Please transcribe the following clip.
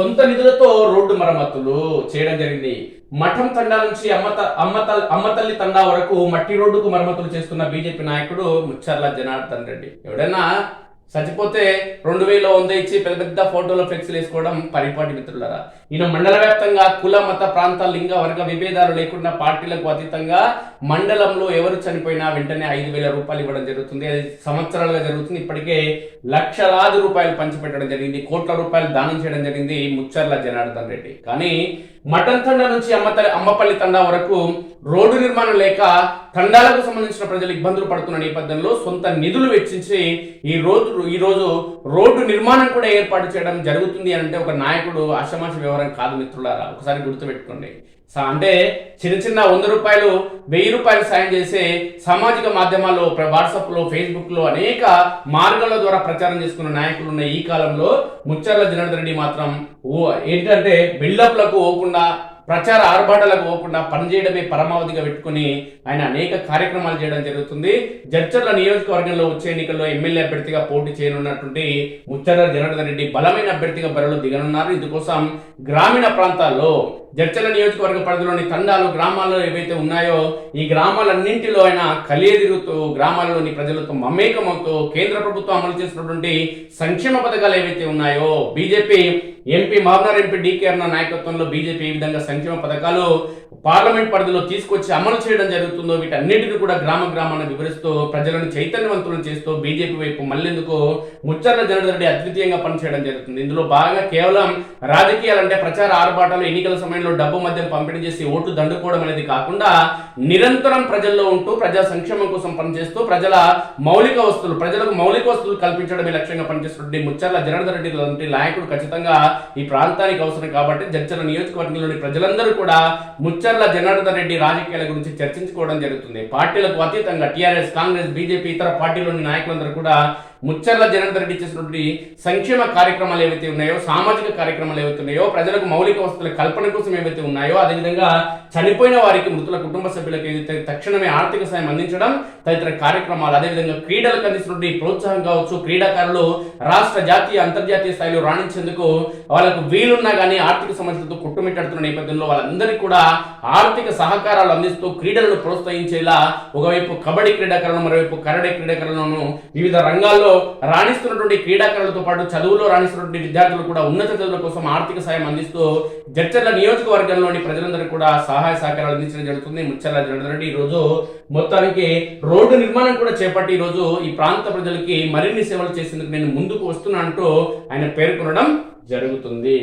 సొంత నిధులతో రోడ్డు మరమ్మతులు చేయడం జరిగింది. మఠం తండా నుంచి అమ్మత అమ్మత అమ్మతల్లి తండా వరకు మట్టి రోడ్డుకు మరమ్మతులు చేస్తున్న బీజేపీ నాయకుడు ముచ్చర్ల జనార్దన్ రెడ్డి. ఎవడన్నా చచ్చిపోతే రెండు వేల వంద ఇచ్చి పెద్ద పెద్ద ఫోటోలు ఫ్లెక్స్లు వేసుకోవడం పరిపాటి మిత్రులరా. ఈయన మండల వ్యాప్తంగా కుల మత ప్రాంత లింగ వర్గ విభేదాలు లేకుండా పార్టీలకు అతీతంగా మండలంలో ఎవరు చనిపోయినా వెంటనే ఐదు వేల రూపాయలు ఇవ్వడం జరుగుతుంది. అది సంవత్సరాలుగా జరుగుతుంది. ఇప్పటికే లక్షలాది రూపాయలు పంచిపెట్టడం జరిగింది. కోట్ల రూపాయలు దానం చేయడం జరిగింది ముచ్చర్ల జనార్దన్ రెడ్డి. కానీ మటన్ తండ నుంచి అమ్మతల్లి అమ్మపల్లి తండా వరకు రోడ్డు నిర్మాణం లేక తండాలకు సంబంధించిన ప్రజలు ఇబ్బందులు పడుతున్న నేపథ్యంలో సొంత నిధులు వెచ్చించి ఈ రోజు ఈ రోజు రోడ్డు నిర్మాణం కూడా ఏర్పాటు చేయడం జరుగుతుంది అని అంటే ఒక నాయకుడు ఆషమాష వ్యవహారం కాదు మిత్రులారా. ఒకసారి గుర్తుపెట్టుకోండి. అంటే చిన్న చిన్న వంద రూపాయలు వెయ్యి రూపాయలు సాయం చేసే సామాజిక మాధ్యమాల్లో వాట్సాప్లో ఫేస్బుక్లో అనేక మార్గాల ద్వారా ప్రచారం చేసుకున్న నాయకులు ఉన్న ఈ కాలంలో ముచ్చర్ల జనార్దన్ రెడ్డి మాత్రం ఓ ఏంటంటే బిల్డప్లకు పోకుండా ప్రచార ఆర్భాటాలకు పోకుండా పనిచేయడమే పరమావధిగా పెట్టుకుని ఆయన అనేక కార్యక్రమాలు చేయడం జరుగుతుంది. జడ్చర్ల నియోజకవర్గంలో వచ్చే ఎన్నికల్లో ఎమ్మెల్యే అభ్యర్థిగా పోటీ చేయనున్నటువంటి ముచ్చర్ల జనార్దన్ రెడ్డి బలమైన అభ్యర్థిగా బరిలో దిగనున్నారు. ఇందుకోసం గ్రామీణ ప్రాంతాల్లో జడ్చల నియోజకవర్గ పరిధిలోని తండాలు గ్రామాల్లో ఏవైతే ఉన్నాయో ఈ గ్రామాలన్నింటిలో ఆయన కలియదిరుగుతూ గ్రామాల్లోని ప్రజలతో మమేకమవుతూ కేంద్ర ప్రభుత్వం అమలు చేసినటువంటి సంక్షేమ పథకాలు ఏవైతే ఉన్నాయో BJP MP Mahabubnagar MP DK అన్న నాయకత్వంలో బీజేపీ ఈ విధంగా సంక్షేమ పథకాలు పార్లమెంట్ పరిధిలో తీసుకొచ్చి అమలు చేయడం జరుగుతుందో వీటన్నిటిని కూడా గ్రామ గ్రామాన్ని వివరిస్తూ ప్రజలను చైతన్యవంతులను చేస్తూ బీజేపీ వైపు మళ్ళెందుకు ముచ్చర్ల జనరెడ్డి రెడ్డి అద్వితీయంగా పనిచేయడం జరుగుతుంది. ఇందులో బాగా కేవలం రాజకీయాలంటే ప్రచార ఆర్భాటాలు ఎన్నికల సమయంలో డబ్బు మద్యం పంపిణీ చేసి ఓటు దండుకోవడం అనేది కాకుండా నిరంతరం ప్రజల్లో ఉంటూ ప్రజా సంక్షేమం కోసం పనిచేస్తూ ప్రజల మౌలిక వస్తువులు ప్రజలకు మౌలిక వస్తువులు కల్పించడమే లక్ష్యంగా పనిచేస్తున్నటువంటి ముచ్చర్ల జనార్దన్ రెడ్డి లాంటి నాయకుడు ఖచ్చితంగా ఈ ప్రాంతానికి అవసరం కాబట్టి జడ్చర్ల నియోజకవర్గంలోని ప్రజలందరూ కూడా ముచ్చర్ల జనార్దన్ రెడ్డి రాజకీయాల గురించి చర్చించుకోవడం జరుగుతుంది. పార్టీలకు అతీతంగా టీఆర్ఎస్ కాంగ్రెస్ బీజేపీ ఇతర పార్టీలోని నాయకులందరూ కూడా ముచ్చర్ల జనార్దన్ రెడ్డి చేసినటువంటి సంక్షేమ కార్యక్రమాలు ఏవైతే ఉన్నాయో సామాజిక కార్యక్రమాలు ఏవైతే ఉన్నాయో ప్రజలకు మౌలిక వస్తువుల కల్పన కోసం ఏవైతే ఉన్నాయో అదేవిధంగా చనిపోయిన వారికి మృతుల కుటుంబ సభ్యులకు ఏదైతే తక్షణమే ఆర్థిక సాయం అందించడం తదితర కార్యక్రమాలు అదేవిధంగా క్రీడలకు అందిస్తున్నటువంటి ప్రోత్సాహం కావచ్చు క్రీడాకారులు రాష్ట్ర జాతీయ అంతర్జాతీయ స్థాయిలో రాణించేందుకు వాళ్ళకు వీలున్నా కానీ ఆర్థిక సమస్యలతో కొట్టుమిట్టాడుతున్న నేపథ్యంలో వాళ్ళందరికీ కూడా ఆర్థిక సహకారాలు అందిస్తూ క్రీడలను ప్రోత్సహించేలా ఒకవైపు కబడ్డీ క్రీడాకారులను మరోవైపు కరడే క్రీడాకారులను వివిధ రంగాల్లో రాణిస్తున్నటువంటి క్రీడాకారులతో పాటు చదువులో రాణిస్తున్నటువంటి విద్యార్థులు కూడా ఉన్నత చదువుల కోసం ఆర్థిక సాయం అందిస్తూ జడ్చర్ల నియోజకవర్గంలోని ప్రజలందరికీ కూడా సహాయ సహకారాలు అందించడం జరుగుతుంది. ముచ్చర్ల జనార్దన్ ఈరోజు ఈ రోజు మొత్తానికి రోడ్డు నిర్మాణం కూడా చేపట్టి ఈ రోజు ఈ ప్రాంత ప్రజలకి మరిన్ని సేవలు చేసేందుకు నేను ముందుకు వస్తున్నానంటూ ఆయన పేర్కొనడం జరుగుతుంది.